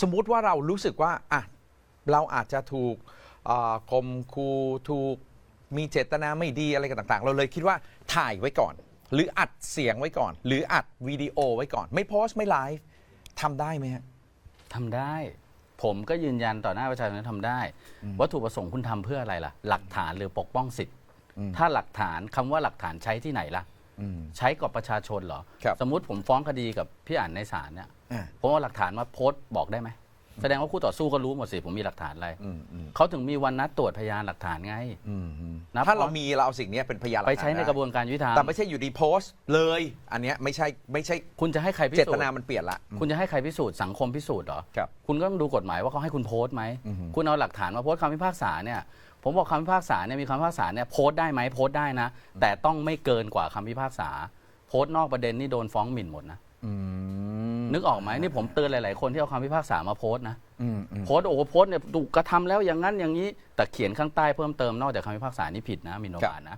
สมมุติว่าเรารู้สึกว่าอะเราอาจจะถูกเอ่อคมคูถูกมีเจตนาไม่ดีอะไรกันต่าง ๆ เราเลยคิดว่าถ่ายไว้ก่อน หรืออัดเสียงไว้ก่อน หรืออัดวิดีโอไว้ก่อน ไม่โพสต์ไม่ไลฟ์ทำได้ไหมฮะทำได้ ผมก็ยืนยันต่อหน้าประชาชนว่าทำได้ วัตถุประสงค์คุณทำเพื่ออะไรล่ะ หลักฐานหรือปกป้องสิทธิ์อืมถ้าหลักฐานคำว่าหลักฐานใช้ที่ไหนล่ะอืม ใช้กับประชาชนเหรอ ครับสมมุติผมฟ้องคดีกับพี่อ่านในศาลเนี่ยอ่า ผมเอาหลักฐานมาโพสต์บอกได้ไหม แสดงว่าคู่ต่อสู้ก็รู้หมดสิ ผมมีหลักฐานอะไรอืมอืมเขาถึงมีวันนัดตรวจพยานหลักฐานไงอืมอืมนับถ้าเรามีเราเอาสิ่งนี้เป็นพยานหลักไปฐานใช้ในด้กระบวนการยุติธรรมแต่ไม่ใช่อยู่ดีโพสต์เลย อันเนี้ยไม่ใช่ไม่ใช่คุณจะให้ใครพิเจสูตจน์ นามันเปลี่ยนละ คุณจะให้ใครพิสูจน์สังคมพิสูจน์เหรอ ครับคุณก็ต้องดูกฎหมายว่าเขาให้คุณโพสต์ไหม อือฮึ คุณเอาหลักฐานมาโพสต์คำพิพากษาเนี่ย ผมบอกคำพิพากษาเนี่ยมีคำพิพากษาเนี่ยโพสต์ได้ไหมโพสต์ได้นะ แต่ต้องไม่เกินกว่าคำพิพากษา โพสต์นอกประเด็นนี่โดนฟ้องหมิ่นหมดนะอืมนึกออกไหมนี่ผมเตือนหลาย ๆ คนที่เอาคำพิพากษามาโพสต์นะอืมอืมโพสต์โอ้โหโพสต์เนี่ยถูกกระทำแล้วอย่างนั้นอย่างนี้แต่เขียนข้างใต้เพิ่มเติมนอกจากคำพิพากษานี่ผิดนะหมินประมาทนะ